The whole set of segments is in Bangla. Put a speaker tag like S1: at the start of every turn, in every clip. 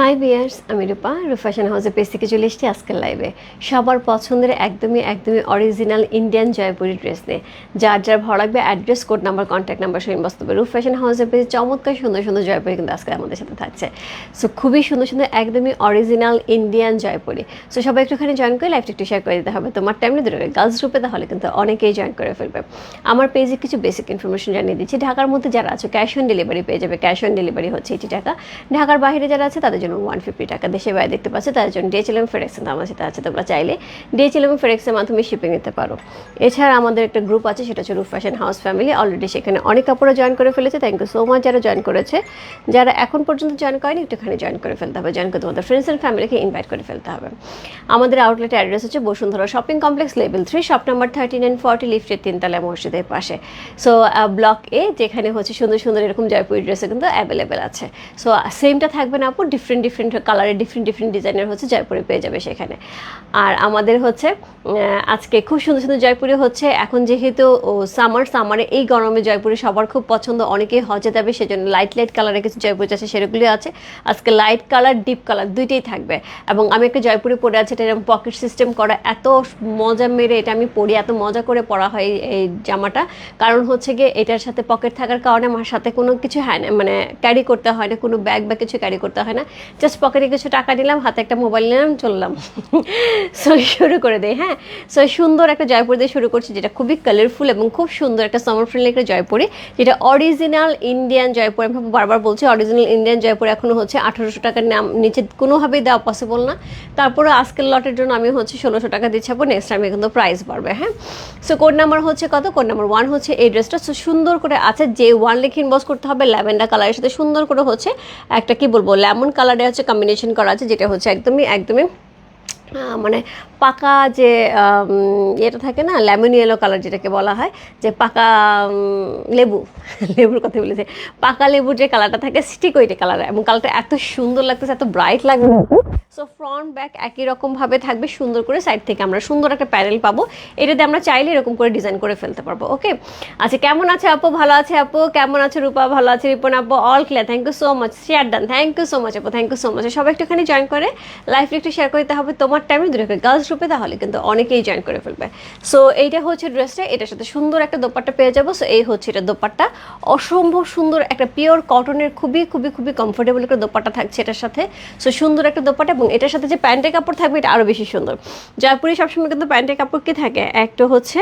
S1: হাই বিয়ার্স আমি রূপা ফ্যাশন হাউসের পেজ থেকে চলে এসেছি আজকের লাইভে সবার পছন্দের একদমই একদমই অরিজিনাল ইন্ডিয়ান জয়পুরি ড্রেস নিয়ে। যার যার ভালো লাগবে address code number contact number সহ রূপ ফ্যাশন হাউসের পেজে চমৎকার সুন্দর সুন্দর জয়পুরি কিন্তু আজকে আমাদের সাথে থাকছে। সো খুবই সুন্দর সুন্দর একদমই অরিজিনাল ইন্ডিয়ান জয়পুরি। সো সবাই একটুখানি জয়েন করে লাইভটা একটু শেয়ার করে দিতে হবে। তোমার টাইমে ধরে গার্লস গ্রুপে তাহলে কিন্তু অনেকেই জয়েন করে ফেলবে। আমার পেজে কিছু বেসিক ইনফরমেশন জানিয়ে দিচ্ছি। ঢাকার মধ্যে যারা আছে ক্যাশ অন ডেলিভারি পেয়ে যাবে। ক্যাশ অন ডেলিভারি হচ্ছে এইটি টাকা। ঢাকার বাইরে যারা আছে, তাদের জন্য ওয়ান ফিফটি টাকা দেশে বাইরে দেখতে পাচ্ছে তাদের জন্য ডিএচএলএম ফেরেক্সেন আমার সাথে আছে তোমরা চাইলে ডিএচএলএম ফেরেক্সের মাধ্যমে শিপিং নিতে পারো। এছাড়া আমাদের একটা গ্রুপ আছে, সেটা হচ্ছে roof fashion house family already সেখানে অনেক কাপড়ে জয়েন করে ফেলেছে থ্যাংক ইউ সো মাচ যারা জয়েন করেছে। যারা এখন পর্যন্ত জয়েন করেনি, একটুখানি জয়েন করে ফেলতে হবে জয়েন করে তোমাদের ফ্রেন্ডস অ্যান্ড ফ্যামিলিকে ইনভাইট করে ফেলতে হবে। আমাদের আউটলেট অ্যাড্রেস হচ্ছে Bashundhara shopping complex level three shop number thirty nine forty লিফটের তিনতলা মসজিদের পাশে। সো ব্লক এ যেখানে হচ্ছে সুন্দর সুন্দর এরকম জয়পুরি ড্রেসে কিন্তু অ্যাভেলেবেল আছে। সো সেমটা থাকবে না আপু ডিফারেন্ট ডিফারেন্ট ডিফারেন্ট কালারের ডিফারেন্ট ডিফারেন্ট ডিজাইনের হচ্ছে জয়পুরি পেয়ে যাবে সেখানে। আর আমাদের হচ্ছে আজকে খুব সুন্দর সুন্দর জয়পুরি হচ্ছে, এখন যেহেতু সামার সামারে এই গরমে জয়পুরি সবার খুব পছন্দ, অনেকেই হজে যাবে, সেজন্য লাইট লাইট কালারের কিছু জয়পুরি আছে সেগুলি আছে। আজকে লাইট কালার ডিপ কালার দুইটাই থাকবে। এবং আমি একটা জয়পুরি পরে আছে, এটা এরকম পকেট সিস্টেম করা, এত মজা মেরে এটা আমি পরি এত মজা করে পরা হয় এই জামাটা। কারণ হচ্ছে গিয়ে, এটার সাথে পকেট থাকার কারণে আমার সাথে কোনো কিছু হয় না মানে ক্যারি করতে হয় না, কোনো ব্যাগ বা কিছু ক্যারি করতে হয় না। জাস্ট পকেটে কিছু টাকা নিলাম হাতে একটা মোবাইল নিলাম, চললাম। সো শুরু করে দেই হ্যাঁ? সো সুন্দর একটা জয়পুর দিয়ে শুরু করছি, যেটা খুবই কালারফুল এবং খুব সুন্দর একটা সামার ফ্রেন্ডলি একটা জয়পুরি, যেটা অরিজিনাল ইন্ডিয়ান জয়পুর। আমি বারবার বলছি অরিজিনাল ইন্ডিয়ান জয়পুর এখনও হচ্ছে আঠারোশো টাকার নাম, নিচে কোনোভাবেই দেওয়া পসিবল না। তারপরে আজকের লটের জন্য আমি হচ্ছে ষোলোশো টাকা দিচ্ছি আপু নেক্সট টাইমে কিন্তু প্রাইস বাড়বে হ্যাঁ? সো কোড নাম্বার হচ্ছে কত? কোড নাম্বার ওয়ান হচ্ছে এই ড্রেসটা সো সুন্দর করে আছে, যে ওয়ান লিখে ইনবক্স করতে হবে ল্যাভেন্ডার কালারের সাথে সুন্দর করে হচ্ছে একটা, কি বলব লেমন কালারে হচ্ছে কম্বিনেশন করা আছে যেটা হচ্ছে একদমই একদমই মানে পাকা যে এটা থাকে না, লেমন ইয়েলো কালার যেটাকে বলা হয়, যে পাকা লেবু, লেবুর কথা বলেছে, পাকা লেবুর যে কালারটা থাকে স্টিক ওইটা কালার, এবং কালারটা এত সুন্দর লাগতেছে, এত ব্রাইট লাগবে সো ফ্রন্ট ব্যাক একই রকম ভাবে থাকবে, সুন্দর করে সাইড থেকে আমরা সুন্দর একটা প্যানেল পাবো। এটাতে আমরা চাইলে এরকম করে ডিজাইন করে ফেলতে পারব ওকে আচ্ছা কেমন আছে আপু? ভালো আছে আপু? কেমন আছে রূপা? ভালো আছে রিপন আপু? All clear thank you so much share done thank you so much আপু থ্যাংক ইউ সো মাচ সবাই একটুখানি জয়েন করে লাইফ একটু শেয়ার করতে হবে, তোমার টাইমে দূরে গার্লস গ্রুপে তাহলে কিন্তু অনেকেই জয়েন করে ফেলবে। সো এইটা হচ্ছে ড্রেসটা এটার সাথে সুন্দর একটা দোপাট্টা পেয়ে যাব। সো এই হচ্ছে এটা দোপাট্টা। অসম্ভব সুন্দর একটা পিওর কটনের খুবই খুবই খুবই কমফোর্টেবল একটা দোপাট্টা থাকছে এটার সাথে। সো সুন্দর একটা দোপাট্টা এবং এটার সাথে যে প্যান্টের কাপড় থাকবে, এটা আরও বেশি সুন্দর। জয়পুরি সবসময় কিন্তু প্যান্টের কাপড় কি থাকে? একটা হচ্ছে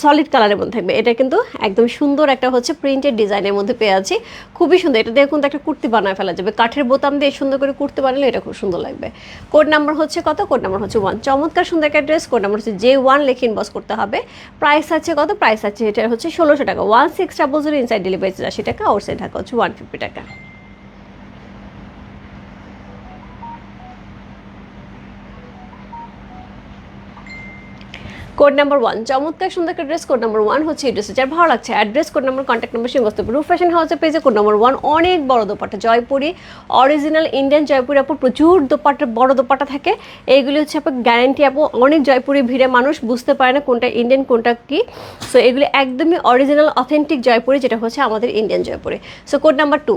S1: সলিড কালারের মধ্যে থাকবে। এটা কিন্তু একদম সুন্দর একটা হচ্ছে প্রিন্টেড ডিজাইনের মধ্যে পেয়ে আছি। খুবই সুন্দর। এটা দিয়ে কিন্তু একটা কুর্তি বানায় ফেলা যাবে। কাঠের বোতাম দিয়ে সুন্দর করে কুর্তি বানালে এটা খুব সুন্দর লাগবে। কোড নাম্বার হচ্ছে কত? কোড নাম্বার হচ্ছে ওয়ান চমৎকার সুন্দর একটা ড্রেস, কোড নাম্বার হচ্ছে জে ওয়ান লেখে ইনবক্স করতে হবে। প্রাইস আছে কত? প্রাইস আছে, এটা হচ্ছে ষোলোশো টাকা। One six double zero inside delivery আশি টাকা আউটসাইড ঢাকা হচ্ছে ওয়ান ফিফটি টাকা। কোড নাম্বার ওয়ান চমৎকার সুন্দর একটা ড্রেস কোড নাম্বার ওয়ান হচ্ছে এই ড্রেসে যার ভালো লাগছে। Address code number contact number সঙ্গে বসতে রুফ ফ্যাশন হাউসের পেজে কোড নাম্বার ওয়ান অনেক বড় দোপাটা জয়পুরি অরিজিনাল ইন্ডিয়ান জয়পুরি আপু, প্রচুর দোপাট্টা, বড় দোপাটা থাকে। এইগুলি হচ্ছে আপু গ্যারান্টি আপু, অনেক জয়পুরি ভিড়ে মানুষ বুঝতে পারে না কোনটা ইন্ডিয়ান কোনটা কি। সো এগুলি একদমই অরিজিনাল অথেন্টিক জয়পুরি, যেটা হচ্ছে আমাদের Indian Jaipuri. So code number two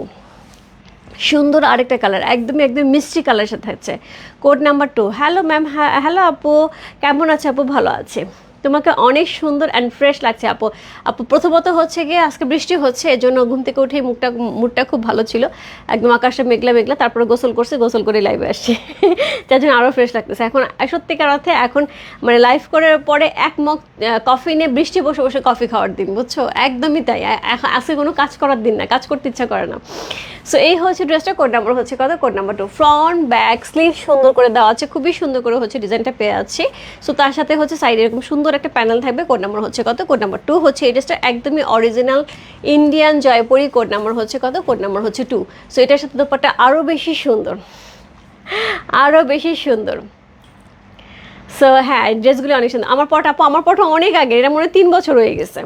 S1: সুন্দর আরেকটা কালার একদমই একদম মিষ্টি কালারের সাথে থাকছে। Code number two hello ma'am hello আপু, কেমন আছে আপু? ভালো আছে। তোমাকে অনেক সুন্দর অ্যান্ড ফ্রেশ লাগছে, আপু। আপু, প্রথমত হচ্ছে গিয়ে আজকে বৃষ্টি হচ্ছে এর জন্য ঘুম থেকে উঠেই মুখটা, মুডটা খুব ভালো ছিল। একদম আকাশে মেঘলা মেঘলা, তারপরে গোসল করছে, গোসল করে লাইভে আসছে। যার জন্য আরও ফ্রেশ লাগতেছে। এখন, সত্যিকার অর্থে এখন মানে লাইভ করার পরে এক মগ কফি নিয়ে বৃষ্টি বসে বসে কফি খাওয়ার দিন, বুঝছ? একদমই তাই। আজকে কোনো কাজ করার দিন না, কাজ করতে ইচ্ছা করে না। সো এই হচ্ছে ড্রেসটা কোড নাম্বার হচ্ছে কত? Code number two front back sleeve সুন্দর করে দেওয়া আছে, খুবই সুন্দর করে হচ্ছে ডিজাইনটা পেয়ে আছে। সো তার সাথে হচ্ছে সাইডে এরকম সুন্দর একটা প্যানেল থাকবে কোড নাম্বার হচ্ছে কত কোড নাম্বার টু হচ্ছে এই ড্রেসটা একদমই original Indian Jaipuri code number হচ্ছে কত কোড নাম্বার হচ্ছে টু সো এটার সাথে দোপাট্টা আরও বেশি সুন্দর। আরও বেশি সুন্দর। সো হ্যাঁ ড্রেসগুলি অনেক সুন্দর। আমার পট আপু, আমার পট অনেক আগে, এটা মনে তিন বছর হয়ে গেছে।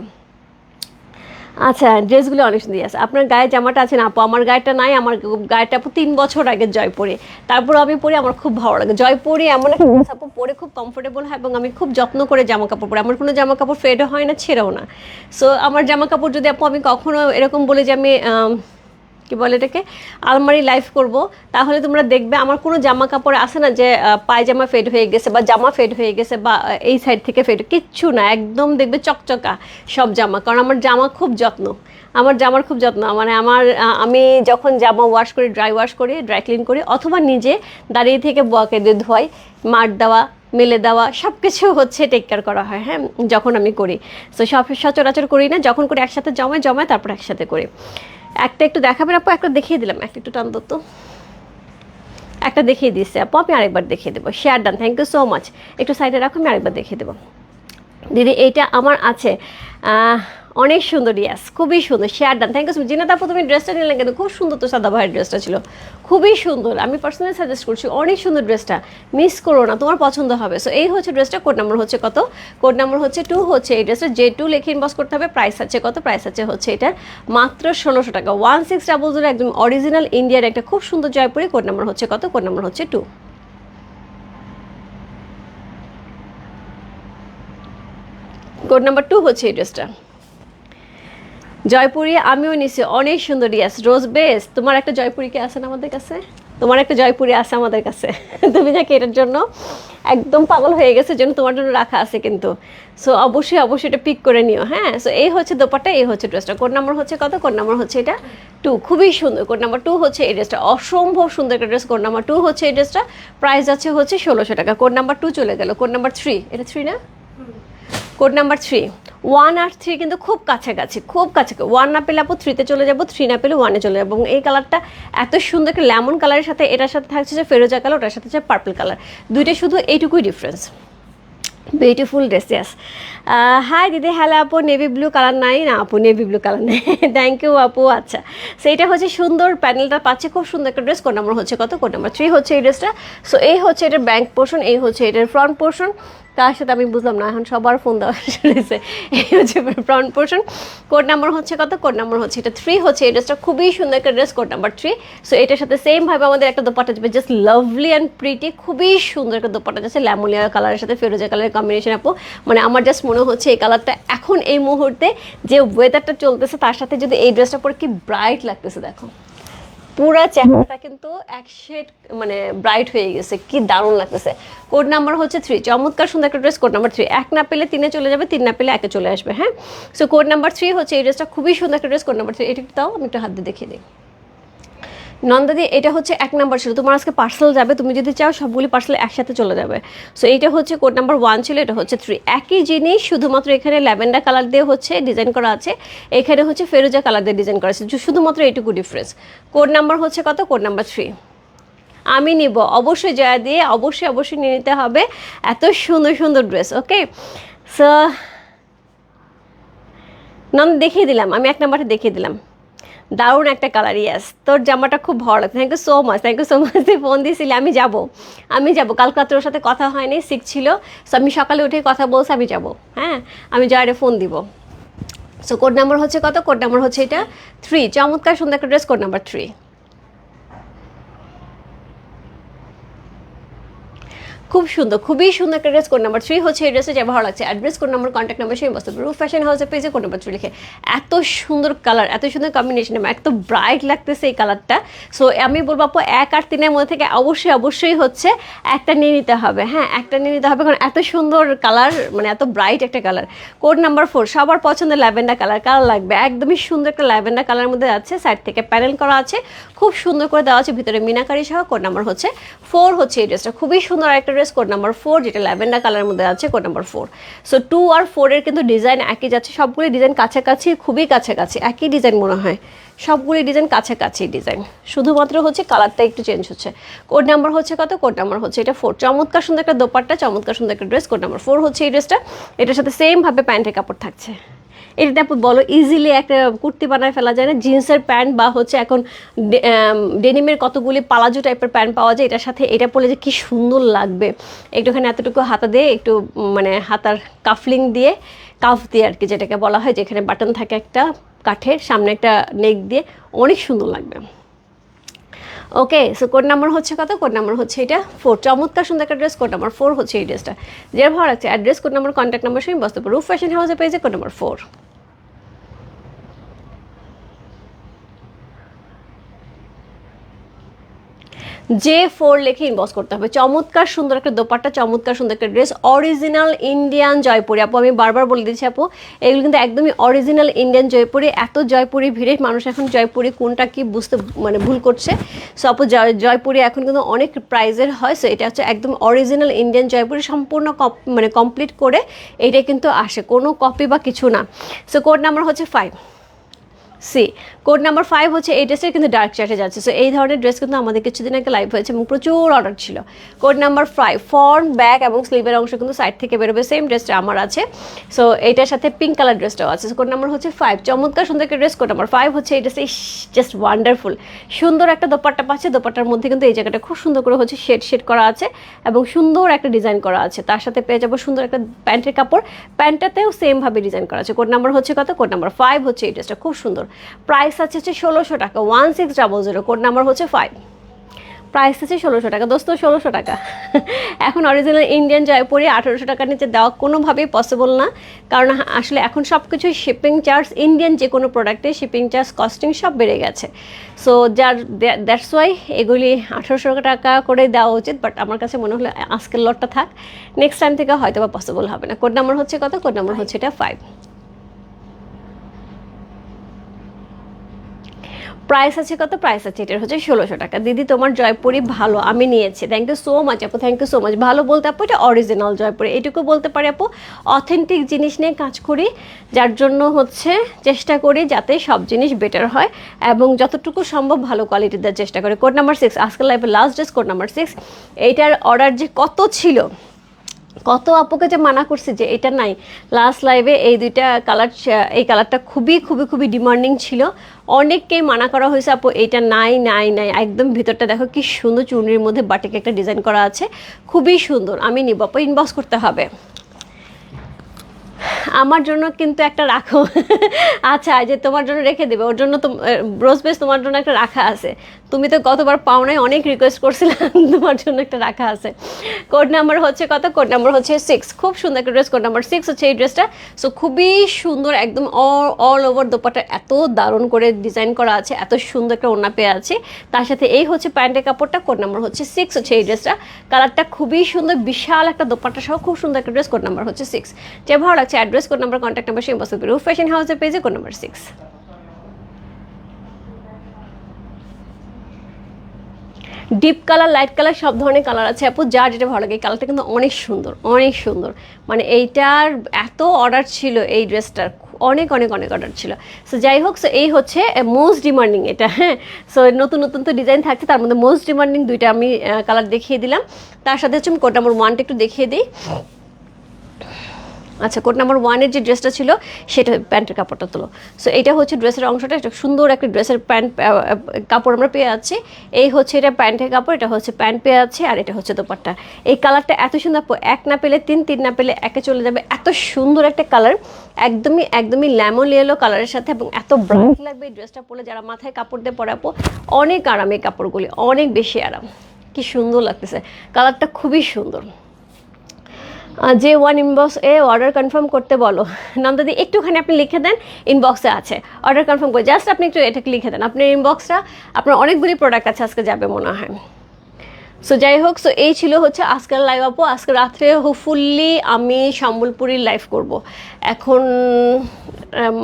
S1: আচ্ছা ড্রেসগুলো অনেক সুন্দর আছে। আপনার গায়ে জামাটা আছে না আপু? আমার গায়েটা নাই আমার গায়েটা আপু তিন বছর আগে জয়পুরে। তারপর আমি পরে আমার খুব ভালো লাগে। জয়পুরে এমন একটা ড্রেস আপু পরে খুব কমফোর্টেবল হয় এবং আমি খুব যত্ন করে জামা কাপড় পরে। আমার কোনো জামা কাপড় ফেডও হয় না ছেড়েও না। সো আমার জামা কাপড় যদি আপু আমি কখনো এরকম বলে যে আমি আম, কি বলে এটাকে? আলমারি লাইফ করব। তাহলে তোমরা দেখবে আমার কোনো জামা কাপড় আছে না যে পায়জামা ফেড হয়ে গেছে বা জামা ফেড হয়ে গেছে বা এই সাইড থেকে ফেড কিচ্ছু না। একদম দেখবে চকচকা সব জামা। কারণ আমার জামা খুব যত্ন। আমার জামার খুব যত্ন। মানে আমার আমি যখন জামা ওয়াশ করি ড্রাই ওয়াশ করি ড্রাই ক্লিন করি, অথবা নিজে দাঁড়িয়ে থেকে বকে দিয়ে ধোয়াই, মার দেওয়া, মেলে দেওয়া সব কিছু হচ্ছে টেক কেয়ার করা হয় হ্যাঁ? যখন আমি করি। তো সব সচরাচর করি না। যখন করি, একসাথে জমায় জমায় তারপর একসাথে করি। একটা একটু দেখাবেন আপু, একটা দেখিয়ে দিলাম, একটা একটু টান তো। একটা দেখিয়ে দিচ্ছে আপু, আমি আরেকবার দেখিয়ে দেবো। Share done thank you so much একটু সাইডে রাখো, আমি আরেকবার দেখিয়ে দেবো। দিদি, এইটা আমার আছে। অনেক সুন্দর ইয়াস খুবই সুন্দর share done thank you Zinat আপু, তুমি ড্রেসটা নিলেন কিন্তু খুব সুন্দর তো সাদা ভাইয়ের ড্রেসটা ছিল। খুবই সুন্দর। আমি পার্সোনালি সাজেস্ট করছি, অনেক সুন্দর ড্রেসটা মিস করো না, তোমার পছন্দ হবে। সো এই হচ্ছে ড্রেসটা কোড নাম্বার হচ্ছে কত? কোড নাম্বার হচ্ছে টু হচ্ছে এই ড্রেসটা যে টু লিখে ইনবক্স করতে হবে প্রাইস আছে কত? প্রাইস আছে হচ্ছে এটার মাত্র ষোলোশো টাকা। ওয়ান সিক্স ডাবল জিরো একদম অরিজিনাল ইন্ডিয়ার একটা খুব সুন্দর জয়পুরি কোড নাম্বার হচ্ছে কত? কোড নাম্বার হচ্ছে টু কোড নাম্বার টু হচ্ছে এই ড্রেসটা জয়পুরি আমিও নিছি অনেক সুন্দর ইয়াস রোজ বেস তোমার একটা জয়পুরি কি আছে না আমাদের কাছে? তোমার একটা জয়পুরি আছে আমাদের কাছে। তুমি নাকি এটার জন্য একদম পাগল হয়ে গেছে যেন তোমার জন্য রাখা আছে কিন্তু। সো অবশ্যই অবশ্যই এটা পিক করে নিও হ্যাঁ? সো এই হচ্ছে দোপাটা এই হচ্ছে ড্রেসটা কোড নাম্বার হচ্ছে কত? কোড নাম্বার হচ্ছে এটা? টু খুবই সুন্দর। কোড নাম্বার টু হচ্ছে এই ড্রেসটা অসম্ভব সুন্দর একটা ড্রেস কোড নাম্বার টু হচ্ছে এই ড্রেসটা প্রাইস আছে হচ্ছে ষোলোশো টাকা। কোড নাম্বার টু চলে গেল। কোড নাম্বার থ্রি এটা থ্রি না? কোড নাম্বার থ্রি ওয়ান আর থ্রি কিন্তু খুব কাছাকাছি খুব কাছাকাছি। ওয়ান না পেলে আপু থ্রিতে চলে যাব থ্রি না পেলে ওয়ানে চলে যাব। এবং এই কালারটা এত সুন্দর একটা লেমন কালারের সাথে, এটার সাথে থাকছে যে ফেরোজা কালার ওটার সাথে হচ্ছে পার্পল কালার দুইটা শুধু এইটুকুই difference beautiful dress yes hi দিদি হ্যালো আপু নেভি ব্লু কালার নাই। না আপু নেভি ব্লু কালার নেই। থ্যাংক ইউ আপু আচ্ছা। সেইটা হচ্ছে সুন্দর প্যানেলটা পাচ্ছে, খুব সুন্দর একটা ড্রেস কোন নাম্বার হচ্ছে কত কোড নাম্বার থ্রি হচ্ছে এই ড্রেসটা সো এই হচ্ছে এটার ব্যাঙ্ক পোর্শন এই হচ্ছে এটার ফ্রন্ট পোর্শন তার সাথে আমি বুঝলাম না, এখন সবার ফোন দেওয়া শুনেছে এই হচ্ছে ফ্রন্ট পোর্শন কোড নাম্বার হচ্ছে কত? কোড নাম্বার হচ্ছে, এটা থ্রি হচ্ছে, এই ড্রেসটা খুবই সুন্দর একটা dress code number three so এটার সাথে সেম ভাবে আমাদের একটা দোপাটা যাবে জাস্ট লাভলি অ্যান্ড প্রিটি খুবই সুন্দর একটা দোপাটা যাচ্ছে ল্যামোলিয়া কালারের সাথে, ফেরোজা কালারের কম্বিনেশন আপু। মানে আমার জাস্ট মনে হচ্ছে এই কালারটা এখন এই মুহূর্তে যে ওয়েদারটা চলতেছে, তার সাথে যদি এই ড্রেসটা পরে কি ব্রাইট লাগতেছে, দেখো। পুরা চেহারাটা কিন্তু এক শেড মানে ব্রাইট হয়ে গেছে কি দারুণ লাগতেছে। কোড নাম্বার হচ্ছে থ্রি চমৎকার সুন্দর একটা ড্রেস কোড নাম্বার থ্রি এক না পেলে তিনে চলে যাবে তিন না পেলে একে চলে আসবে হ্যাঁ? সো কোড নাম্বার থ্রি হচ্ছে এই ড্রেসটা খুবই সুন্দর একটা ড্রেস কোড নাম্বার থ্রি এটা একটু তাও আমি একটু হাত দিয়ে দেখিয়ে দিই। নন্দাদি, এটা হচ্ছে এক নাম্বার ছিল। তোমার আজকে পার্সেল যাবে, তুমি যদি চাও সবগুলি পার্সেল একসাথে চলে যাবে। সো এইটা হচ্ছে কোড নাম্বার ওয়ান ছিল, এটা হচ্ছে থ্রি একই জিনিস শুধুমাত্র এখানে ল্যাভেন্ডার কালার দিয়ে হচ্ছে ডিজাইন করা আছে। এখানে হচ্ছে ফেরোজা কালার দিয়ে ডিজাইন করা আছে শুধুমাত্র এইটুকু ডিফারেন্স কোড নাম্বার হচ্ছে কত? কোড নাম্বার থ্রি আমি নিব। অবশ্যই জয়া দিয়ে অবশ্যই অবশ্যই নিয়ে নিতে হবে। এত সুন্দর সুন্দর ড্রেস ওকে সো নন দেখিয়ে দিলাম, আমি এক নাম্বারটা দেখিয়ে দিলাম। দারুণ একটা কালার ইয়াস তোর জামাটা খুব ভালো লাগছে। Thank you so much thank you so much তুই ফোন দিয়েছিলি আমি যাব। আমি যাব। কালকে তোর সাথে কথা হয়নি সিক ছিল। সো আমি সকালে উঠে কথা বলছি, আমি যাব। হ্যাঁ? আমি জয়ারে ফোন দিব। সো কোড নাম্বার হচ্ছে কত? কোড নাম্বার হচ্ছে এটা থ্রি চমৎকার, সুন্দর একটা ড্রেস কোড নাম্বার থ্রি খুব সুন্দর, খুবই সুন্দর একটা ড্রেস কোড নাম্বার থ্রি হচ্ছে এই ড্রেসে যে ভালো লাগছে। Address code number contact number সেই বস্তু রুফ ফ্যাশন হাউসের পেজে কোড নাম্বার থ্রি লিখে। এত সুন্দর কালার এত সুন্দর কম্বিনেশন এত ব্রাইট লাগতেছে এই কালারটা সো আমি বলব আপু, এক আর তিনের মধ্যে থেকে অবশ্যই অবশ্যই হচ্ছে একটা নিয়ে নিতে হবে। হ্যাঁ একটা নিয়ে নিতে হবে, কারণ এত সুন্দর কালার মানে এত ব্রাইট একটা কালার কোড নাম্বার ফোর সবার পছন্দের ল্যাভেন্ডার কালার কালার লাগবে? একদমই সুন্দর একটা ল্যাভেন্ডার কালারের মধ্যে আছে সাইড থেকে প্যানেল করা আছে। খুব সুন্দর করে দেওয়া আছে, ভিতরে মিনাকারি সহ কোড নাম্বার হচ্ছে। ফোর হচ্ছে এই ড্রেসটা খুবই সুন্দর একটা ড্রেস কোড নাম্বার ফোর যেটা ল্যাভেন্ডার কালারের মধ্যে আছে code number four so two আর ফোরের কিন্তু ডিজাইন একই যাচ্ছে, সবগুলি ডিজাইন কাছাকাছি, খুবই কাছাকাছি, একই ডিজাইন মনে হয়। সবগুলি ডিজাইন কাছাকাছি ডিজাইন শুধুমাত্র হচ্ছে কালারটা একটু চেঞ্জ হচ্ছে। কোড নাম্বার হচ্ছে কত? কোড নাম্বার হচ্ছে এটা ফোর চমৎকার সুন্দর একটা দোপাট্টা, চমৎকার সুন্দর একটা ড্রেস কোড নাম্বার ফোর হচ্ছে এই ড্রেসটা এটার সাথে সেমভাবে প্যান্টের কাপড় থাকছে। এটাতে আপু বলো ইজিলি একটা কুর্তি বানায় ফেলা যায় না। জিন্সের প্যান্ট বা হচ্ছে এখন ডেনিমের কতগুলি পালাজো টাইপের প্যান্ট পাওয়া যায়, এটার সাথে এটা পরলে যে কি সুন্দর লাগবে। একটুখানি এতটুকু হাতা দিয়ে, একটু মানে হাতার কাফলিং দিয়ে কাফ দিয়ে আর কি যেটাকে বলা হয়, যেখানে বাটন থাকে একটা কাঠের, সামনে একটা নেক দিয়ে, অনেক সুন্দর লাগবে। ওকে সো কোড নাম্বার হচ্ছে কত? কোড নাম্বার হচ্ছে এটা ফোর চমৎকার, সুন্দর একটা ড্রেস কোড নাম্বার ফোর হচ্ছে এই ড্রেসটা যে ভালো লাগছে address code number contact number সেই বস্তপুর পারো রুফ ফ্যাশন হাউসে পেয়েছে code number four J four লেখে ইনবক্স করতে হবে। চমৎকার সুন্দর একটা দোপাট্টা, চমৎকার সুন্দর একটা ড্রেস অরিজিনাল ইন্ডিয়ান জয়পুরি। আপু, আমি বারবার বলে দিচ্ছি আপু, এগুলো কিন্তু একদমই অরিজিনাল ইন্ডিয়ান জয়পুরি। এত জয়পুরি ভিড়ে মানুষ এখন জয়পুরি কোনটা কি বুঝতে মানে ভুল করছে। সো আপু, জয়- জয়পুরি এখন কিন্তু অনেক প্রাইজের হয়। সো এটা হচ্ছে একদম অরিজিনাল ইন্ডিয়ান জয়পুরি, সম্পূর্ণ মানে কমপ্লিট করে এটা কিন্তু আসে। কোনো কপি বা কিছু না। সো কোড নাম্বার হচ্ছে five C code number five হচ্ছে এই ড্রেসের কিন্তু ডার্ক চার্টে যাচ্ছে। সো এই ধরনের ড্রেস কিন্তু আমাদের কিছুদিন আগে লাইভ হয়েছে এবং প্রচুর অর্ডার ছিল। Code number five front back এবং স্লিভের অংশ কিন্তু সাইড থেকে বেরোবে। সেম ড্রেসটা আমার আছে। সো এইটার সাথে পিঙ্ক কালার ড্রেসটাও আছে। কোড নাম্বার হচ্ছে ফাইভ চমৎকার সুন্দর একটা ড্রেস কোড নাম্বার ফাইভ হচ্ছে এই ড্রেসটা জাস্ট ওয়ান্ডারফুল সুন্দর একটা দোপাট্টা পাচ্ছে। দোপাট্টার মধ্যে কিন্তু এই জায়গাটা খুব সুন্দর করে হচ্ছে শেড শেড করা আছে এবং সুন্দর একটা ডিজাইন করা আছে। তার সাথে পেয়ে যাব সুন্দর একটা প্যান্টের কাপড়। প্যান্টটাতেও সেমভাবে ডিজাইন করা আছে। কোড নাম্বার হচ্ছে কত? কোড নাম্বার ফাইভ হচ্ছে এই ড্রেসটা খুব সুন্দর। প্রাইস আছে হচ্ছে ষোলোশো টাকা one six double zero code number হচ্ছে ফাইভ প্রাইস আছে ষোলোশো টাকা, দোস্ত ষোলোশো টাকা। এখন অরিজিনাল ইন্ডিয়ান জয়পুরি আঠেরোশো টাকার নিচে দেওয়া কোনোভাবেই পসিবল না। কারণ আসলে এখন সব কিছুই শিপিং চার্জ ইন্ডিয়ান যে কোনো প্রোডাক্টে শিপিং চার্জ কস্টিং সব বেড়ে গেছে। সো যার দ্যাটস ওয়াই এগুলি আঠেরোশো টাকা করে দেওয়া উচিত বাট আমার কাছে মনে হলো আজকের লটটা থাক। নেক্সট টাইম থেকে হয়তো বা পসিবল হবে না। কোড নাম্বার হচ্ছে কত? কোড নাম্বার হচ্ছে এটা ফাইভ প্রাইস আছে কত? প্রাইস আছে, এটার হচ্ছে ষোলোশো টাকা। দিদি, তোমার জয়পুরি ভালো, আমি নিয়েছি। থ্যাংক ইউ সো মাচ আপু থ্যাংক ইউ সো মাচ ভালো বলতে আপু, এটা অরিজিনাল জয়পুরি। এটুকু বলতে পারি আপু অথেন্টিক জিনিস নিয়ে কাজ করি, যার জন্য হচ্ছে চেষ্টা করি যাতে সব জিনিস বেটার হয়, এবং যতটুকু সম্ভব ভালো কোয়ালিটি দেওয়ার চেষ্টা করি। কোড নাম্বার সিক্স আজকাল লাইফে last dress code number six এইটার অর্ডার যে কত ছিল কত আপুকে যে মানা করছে যে এটা নাই। লাস্ট লাইভে এই দুইটা কালার এই কালারটা খুবই খুবই খুবই ডিমান্ডিং ছিল। অনেককেই মানা করা হয়েছে, আপু এইটা নাই নাই নাই। একদম ভিতরটা দেখো কি সুন্দর চুনরির মধ্যে বাটিকে একটা ডিজাইন করা আছে। খুবই সুন্দর। আমি নিব, আপু ইনবক্স করতে হবে। আমার জন্য কিন্তু একটা রাখো। আচ্ছা যে তোমার জন্য রেখে দেবে। ওর জন্য তো ব্রোজ বেস তোমার জন্য একটা রাখা আছে। তুমি তো গতবার পাওনায় অনেক রিকোয়েস্ট করছিলাম তোমার জন্য একটা রাখা আছে। কোড নাম্বার হচ্ছে কত? কোড নাম্বার হচ্ছে সিক্স খুব সুন্দর একটা ড্রেস কোড নাম্বার সিক্স হচ্ছে এই ড্রেসটা সো খুবই সুন্দর, একদম অল ওভার দোপাটা এত দারুণ করে ডিজাইন করা আছে, এত সুন্দর একটা ওনা পেয়ে আছে। তার সাথে এই হচ্ছে প্যান্টের কাপড়টা কোড নাম্বার হচ্ছে সিক্স হচ্ছে এই ড্রেসটা কালারটা খুবই সুন্দর, বিশাল একটা দোপাটা সহ খুব সুন্দর একটা ড্রেস কোড নাম্বার হচ্ছে সিক্স যে ভালো লাগছে address code number contact number সেই বস্তু ফ্যাশন হাউসের পেজে code number six deep colour light colour সব ধরনের কালার আছে। আপু, যার যেটা ভালো লাগে কালারটা কিন্তু অনেক সুন্দর অনেক সুন্দর। মানে এইটার এত অর্ডার ছিল এই ড্রেসটার অনেক অনেক অনেক অর্ডার ছিল। সো যাই হোক সো এই হচ্ছে মোস্ট ডিমান্ডিং এটা হ্যাঁ। সো নতুন নতুন তো ডিজাইন থাকছে, তার মধ্যে মোস্ট ডিমান্ডিং দুইটা আমি কালার দেখিয়ে দিলাম। তার সাথে হচ্ছে আমি কোড নম্বর ওয়ানটা একটু দেখিয়ে দিই। আচ্ছা কোট নাম্বার ওয়ানের যে ড্রেসটা ছিল সেটা প্যান্টের কাপড়টা তোলো। সো এটা হচ্ছে ড্রেসের অংশটা একটা সুন্দর একটা ড্রেসের প্যান্ট কাপড় আমরা পেয়ে আছি এই হচ্ছে এটা প্যান্টের কাপড় এটা হচ্ছে প্যান্ট পেয়ে আছে আর এটা হচ্ছে দোপাট্টা। এই কালারটা এত সুন্দর এক না পেলে তিন তিন না পেলে একে চলে যাবে। এত সুন্দর একটা কালার একদমই একদমই লেমন ইয়েলো কালারের সাথে এবং এত ব্রাইট লাগবে এই ড্রেসটা পরে যারা মাথায় কাপড় দিয়ে পরে আপু অনেক আরাম এই কাপড়গুলি অনেক বেশি আরাম। কি সুন্দর লাগতেছে। কালারটা খুবই সুন্দর। যে ওয়ান ইনবক্স এ অর্ডার কনফার্ম করতে বলো। নন্দাদি একটুখানি আপনি লিখে দেন ইনবক্সে আছে। অর্ডার কনফার্ম করে জাস্ট আপনি একটু এটাকে লিখে দেন। আপনার ইনবক্সটা আপনার অনেকগুলি প্রোডাক্ট আছে আজকে যাবে মনে হয়। সো যাই হোক সো এই ছিল হচ্ছে আজকের লাইভ আপু। আজকে রাত্রে হোপফুল্লি আমি সম্বলপুরীর লাইভ করব। এখন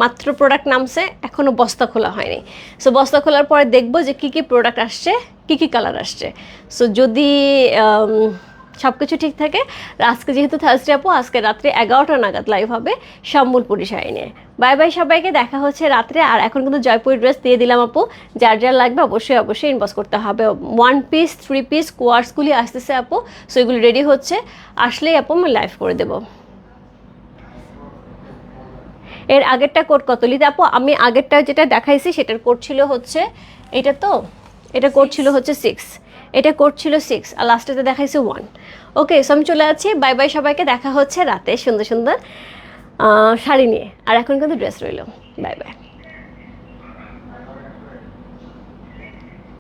S1: মাত্র প্রোডাক্ট নামছে এখনও বস্তা খোলা হয়নি। সো বস্তা খোলার পরে দেখব যে কী কী প্রোডাক্ট আসছে, কী কী কালার আসছে। সো যদি সব কিছু ঠিক থাকে। আজকে যেহেতু থার্সডে আপু আজকে রাত্রে এগারোটা নাগাদ লাইভ হবে সম্বলপুরি শাড়ি নিয়ে। বাই বাই সবাইকে দেখা হচ্ছে রাত্রে। আর এখন কিন্তু জয়পুরি ড্রেস দিয়ে দিলাম আপু। যার যার লাগবে অবশ্যই অবশ্যই ইনবক্স করতে হবে। ওয়ান পিস থ্রি পিস কোয়ার্সগুলি আসতেছে আপু। সো এগুলি রেডি হচ্ছে। আসলেই আপু আমি লাইভ করে দেবো। এর আগেরটা কোড কত লিতে আপু? আমি আগেরটা যেটা দেখাইছি সেটার কোড ছিল হচ্ছে এটা তো? এটা কোড ছিল হচ্ছে সিক্স এটা কোড ছিল সিক্স আর লাস্টেতে দেখাইছে ওয়ান ওকে সো আমি চলে যাচ্ছি বাই বাই সবাইকে, দেখা হচ্ছে রাতে সুন্দর সুন্দর শাড়ি নিয়ে। আর এখন কিন্তু ড্রেস রইল। Bye bye